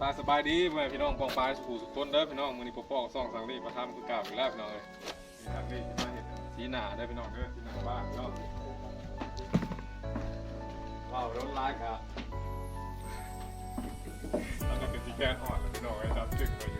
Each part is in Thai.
ตาสบายดีเพื่อนพี่น้องปองปลายสู่สุขคนเด้อพี่น้องมื้อนี้ปกป้องซ่องสังลีมาทำคือเก่าอีกแล้วพี่น้องเอ้ยนี่สังลีที่มาเห็นสีหน้าเด้อพี่น้องเด้อสีหน้าบ้านพี่น้องว้าวร้อนร้ายครับแล้วก็เป็นสีแกนอ่อนแล้วพี่น้องไอ้จับจึงไปอยู่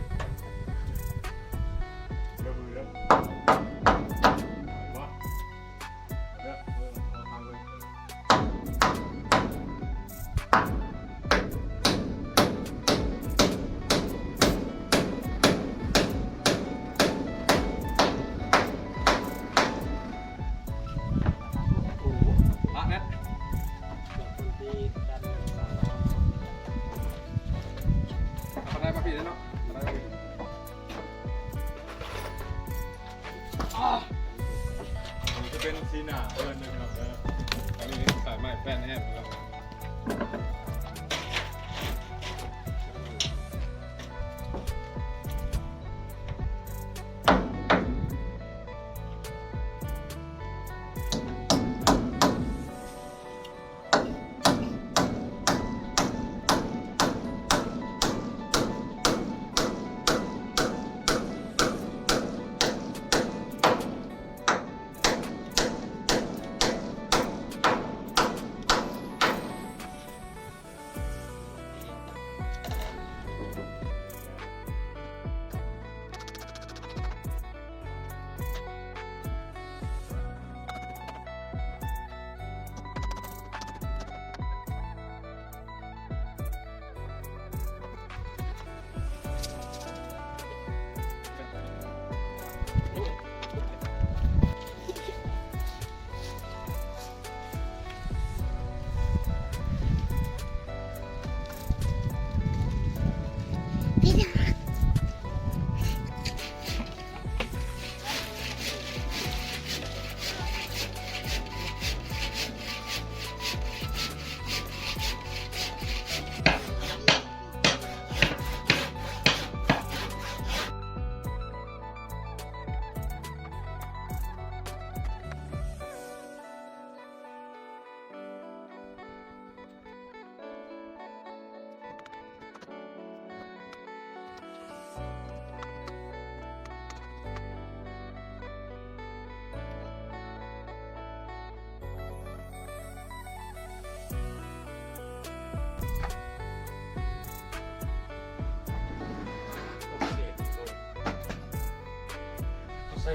ใ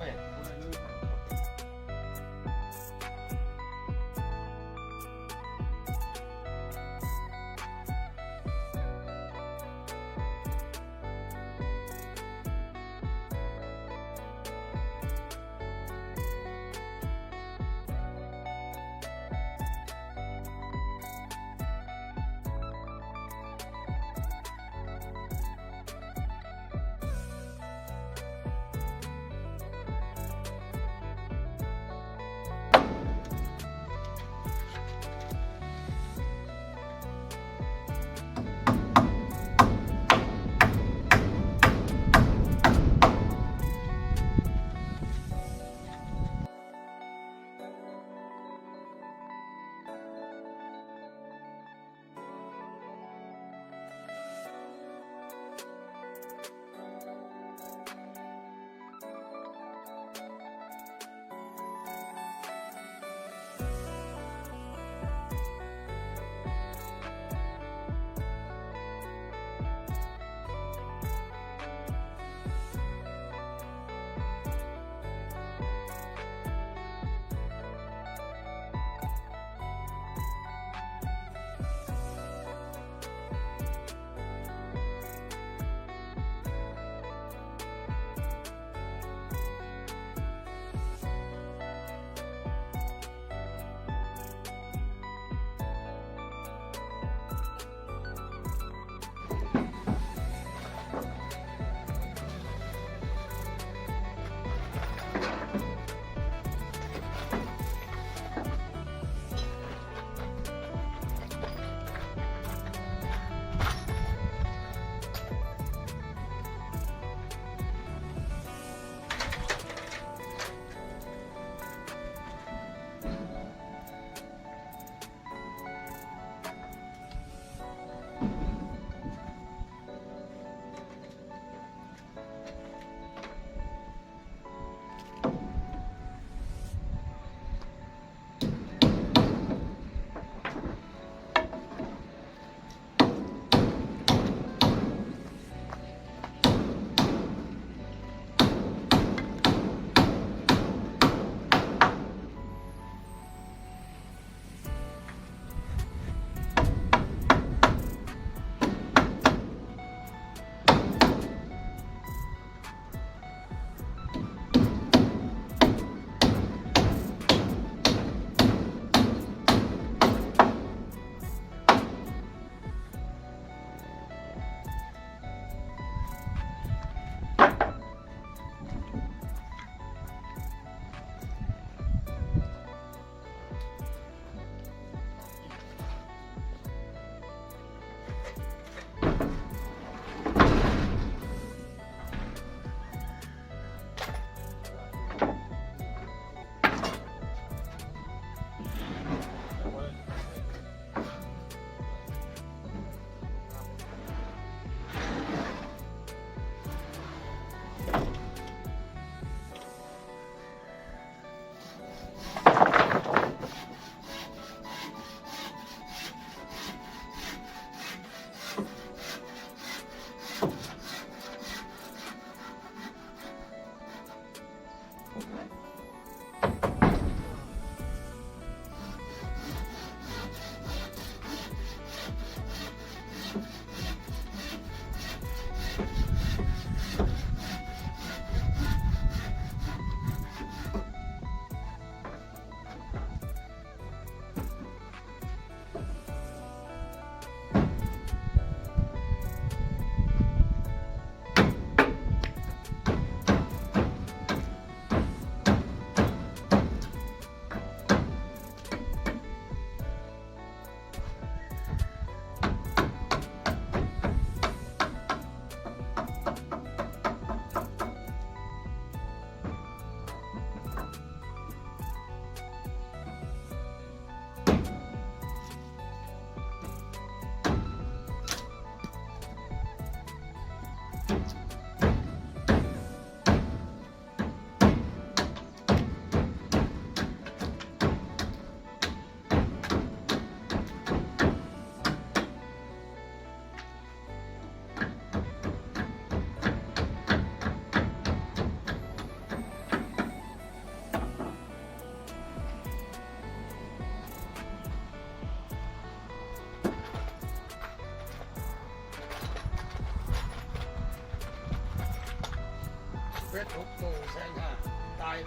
ส่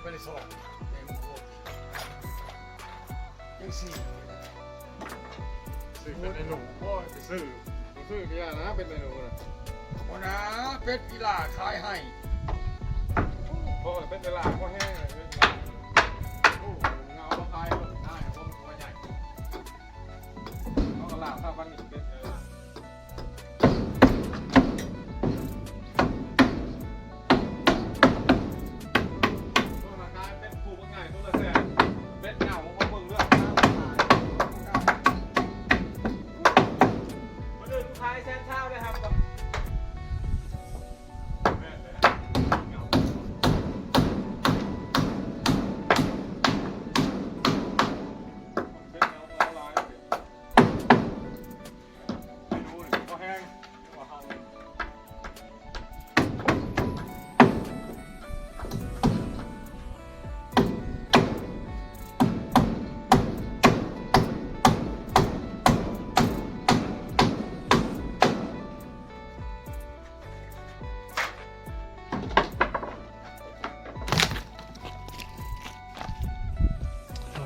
ไปในสองในมุกโลกยังสี่ซื้อเป็นไอ้หนุ่มพ่อไปซื้อผมซื้อกี่อย่างนะเป็นไอ้หนุ่มนะพ่อนะเป็ดกีฬาขายให้พ่อเป็นเวลาก็แห้งเลย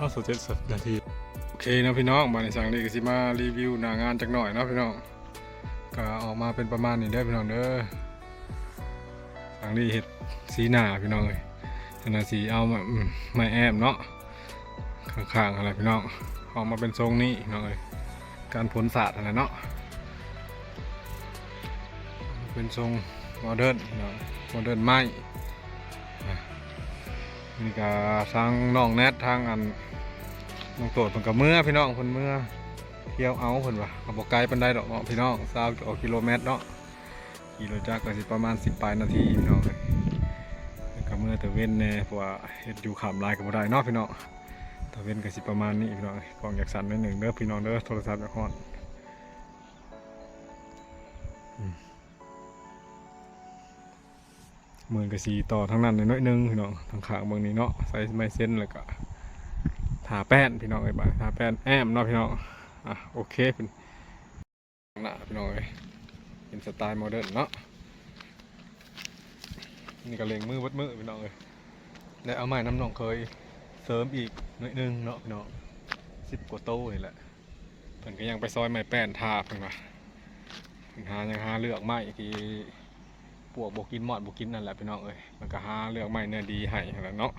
ก็สุดเจ็ดสิบนาทีโอเคนะพี่น้องมาในสังลีก็สิมารีวิวหน้างานจักหน่อยนะพี่น้องก็ออกมาเป็นประมาณนี้เด้อพี่น้องเด้อสังลีเห็ดสีหน้าพี่น้องเลยธนาสีเอามาไม่แอบเนาะข้างๆอะไรพี่น้องออกมาเป็นทรงนี้น้องเลยการผลศาสตร์อะไรเนาะเป็นทรงโมเดิร์นน้องโมเดิร์นไม้ นี่ก็ทางน้องแนททางอันน้องโตดเพิ่นกับเมื่อพี่น้องเพิ่นเมื่อเที่ยวเอาเพิ่นว่าก็บ่ไกลปานใดดอกเนาะพี่น้อง20กว่ากิโลเมตรเนาะขี่รถจักก็สิประมาณ 10ปลายนาทีพี่น้องเอ้ยเพิ่นก็เมื่อแต่เว้นแน่เพราะว่าเฮ็ดอยู่ขามลายก็บ่ได้เนาะพี่น้องถ้าเว้นก็สิประมาณนี้พี่น้องกล้องอยากสั่นหนิดหนึ่งเด้อพี่น้องเด้อโทรศัพท์อยากฮอด อืมมือก็สีต่อทั้งนั้นน้อยนึงพี่น้องทางขางเบิ่งนี้เนาะใส่ไม้เส้นแล้วก็ทาแป้นพี่น้องเอ้ยบ่าทาแป้นแอมเนาะพี่น้องอะโอเคเป็นหน้าพี่น้องเอ้ยเป็นสไตล์โมเดิร์นเนาะนี่ก็เล็งมือวัดมือพี่น้องเอ้ยได้เอาไม้น้ำหนองเคยเสริมอีกน่อยนึงเนาะพี่น้องสิบกว่าโต้นี่แหละเพิ่นก็ยังไปซอยไม้แป้นทาเพิ่นว่าเพิ่นหายังหาเลือกไม้ที่ พวกบกินหมอดบกินนั่นแหละพี่น้องเอ้ยมันก็หาเลือกไม้เนื้อดีให้แหละเนาะ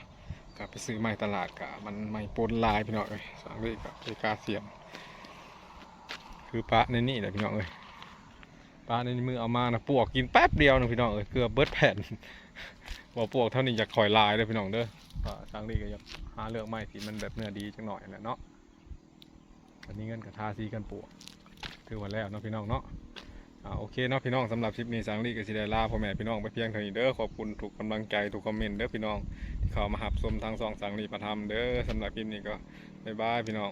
กลับไปซื้อไม้ตลาดกะมันไม่ปนลายพี่น้องเอ้ยสังเลยกับเอกาเสียม คือปลาในนี่แหละพี่น้องเอ้ยปลาในมือเอามานะปวกกินแป๊บเดียวนะพี่น้องเอ้ยเกือบเบิดแผ่นบอกปวกเท่านี้อยากคอยลายเลยพี่น้องเด้อสังเลยก็อยากหาเลือกไม้ที่มันแบบเนื้อดีจังหน่อยแหละเนาะอันนี้เงินกับทาซีกันปวกคือวันแล้วเนาะพี่น้องเนาะ อ่าโอเคเนาะพี่น้องสำหรับคลิปนี้สังลีก็สิได้ลาพ่อแม่พี่น้องไปเพียงเท่านี้เด้อขอบคุณทุกกำลังใจทุกคอมเมนต์เด้อพี่น้องที่เข้ามาหับชมทางสองสังลีประทำเด้อสำหรับคลิปนี้ก็บ๊ายบายพี่น้อง